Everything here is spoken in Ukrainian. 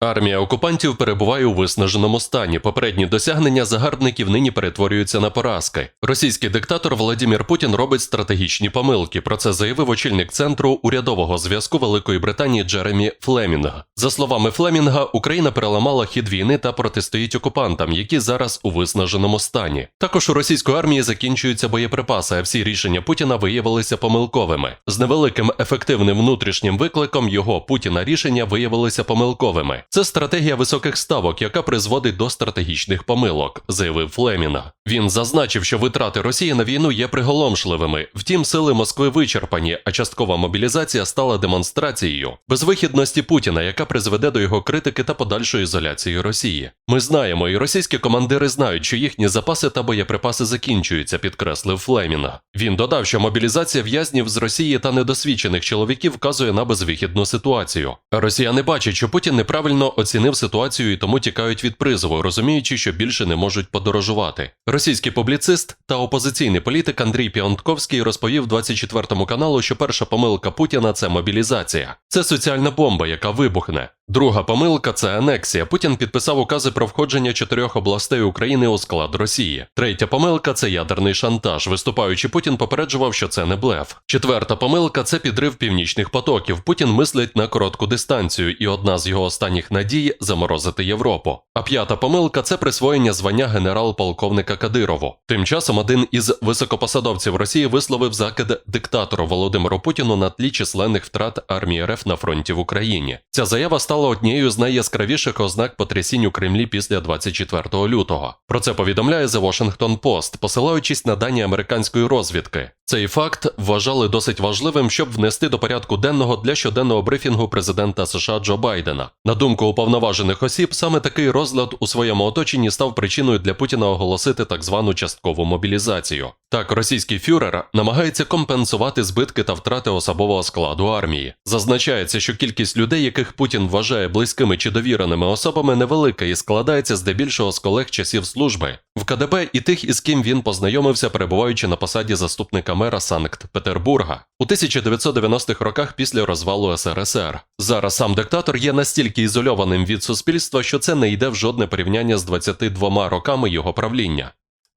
Армія окупантів перебуває у виснаженому стані. Попередні досягнення загарбників нині перетворюються на поразки. Російський диктатор Владимир Путін робить стратегічні помилки. Про це заявив очільник центру урядового зв'язку Великої Британії Джеремі Флемінг. За словами Флемінга, Україна переламала хід війни та протистоїть окупантам, які зараз у виснаженому стані. Також у російської армії закінчуються боєприпаси, а всі рішення Путіна виявилися помилковими. З невеликим ефективним внутрішнім викликом його Путіна рішення виявилися помилковими. Це стратегія високих ставок, яка призводить до стратегічних помилок, заявив Флемінг. Він зазначив, що витрати Росії на війну є приголомшливими. Втім, сили Москви вичерпані, а часткова мобілізація стала демонстрацією безвихідності Путіна, яка призведе до його критики та подальшої ізоляції Росії. Ми знаємо, і російські командири знають, що їхні запаси та боєприпаси закінчуються, підкреслив Флемінг. Він додав, що мобілізація в'язнів з Росії та недосвідчених чоловіків вказує на безвихідну ситуацію. Росіяни бачать, що Путін неправильно оцінив ситуацію і тому тікають від призову, розуміючи, що більше не можуть подорожувати. Російський публіцист та опозиційний політик Андрій Піонтковський розповів 24 каналу, що перша помилка Путіна це мобілізація. Це соціальна бомба, яка вибухне. Друга помилка це анексія. Путін підписав укази про входження чотирьох областей України у склад Росії. Третя помилка це ядерний шантаж. Виступаючи, Путін попереджував, що це не блеф. Четверта помилка це підрив північних потоків. Путін мислить на коротку дистанцію, і одна з його останніх надій заморозити Європу. А п'ята помилка це присвоєння звання генерал-полковника Кадирову. Тим часом один із високопосадовців Росії висловив закид диктатору Володимиру Путіну на тлі численних втрат армії РФ на фронті в Україні. Ця заява стала однією з найяскравіших ознак потрясінь у Кремлі після 24 лютого. Про це повідомляє The Washington Post, посилаючись на дані американської розвідки. Цей факт вважали досить важливим, щоб внести до порядку денного для щоденного брифінгу президента США Джо Байдена. На думку уповноважених осіб, саме такий розлад у своєму оточенні став причиною для Путіна оголосити так звану часткову мобілізацію. Так, російський фюрер намагається компенсувати збитки та втрати особового складу армії. Зазначається, що кількість людей, яких Путін вважає близькими чи довіреними особами, невелика і складається здебільшого з колег часів служби в КДБ і тих, із ким він познайомився, перебуваючи на посаді заступника мера Санкт-Петербурга у 1990-х роках після розвалу СРСР. Зараз сам диктатор є настільки ізольованим від суспільства, що це не йде в жодне порівняння з 22 роками його правління.